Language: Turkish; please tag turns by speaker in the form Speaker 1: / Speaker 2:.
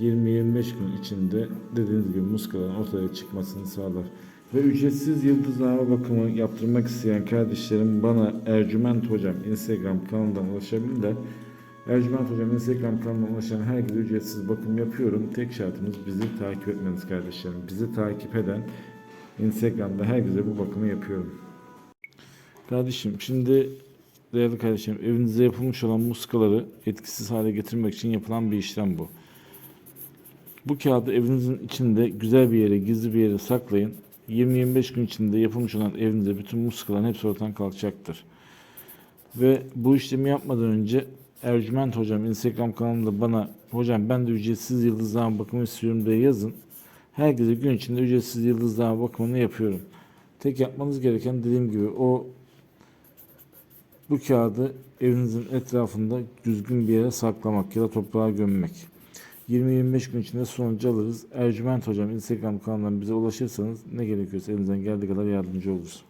Speaker 1: 20-25 gün içinde dediğiniz gibi muskaların ortaya çıkmasını sağlar. Ve ücretsiz yıldızlama bakımı yaptırmak isteyen kardeşlerim bana Ercüment Hocam Instagram kanalından ulaşabilirler. Ercüment Hocam Instagram kanalına ulaşan herkese ücretsiz bakım yapıyorum. Tek şartımız bizi takip etmeniz kardeşlerim. Bizi takip eden Instagram'da herkese bu bakımı yapıyorum. Kardeşim şimdi değerli kardeşim evinizde yapılmış olan muskaları etkisiz hale getirmek için yapılan bir işlem bu. Bu kağıdı evinizin içinde güzel bir yere, gizli bir yere saklayın. 20-25 gün içinde yapılmış olan evinize bütün muskaların hepsi ortadan kalkacaktır. Ve bu işlemi yapmadan önce Ercüment Hocam Instagram kanalında bana hocam ben de ücretsiz yıldızlama bakımı istiyorum diye yazın. Herkese gün içinde ücretsiz yıldızlama bakımını yapıyorum. Tek yapmanız gereken dediğim gibi o bu kağıdı evinizin etrafında düzgün bir yere saklamak ya da toprağa gömmek. 20-25 gün içinde sonucu alırız. Ercüment Hocam Instagram kanalından bize ulaşırsanız ne gerekiyorsa elinizden geldiği kadar yardımcı oluruz.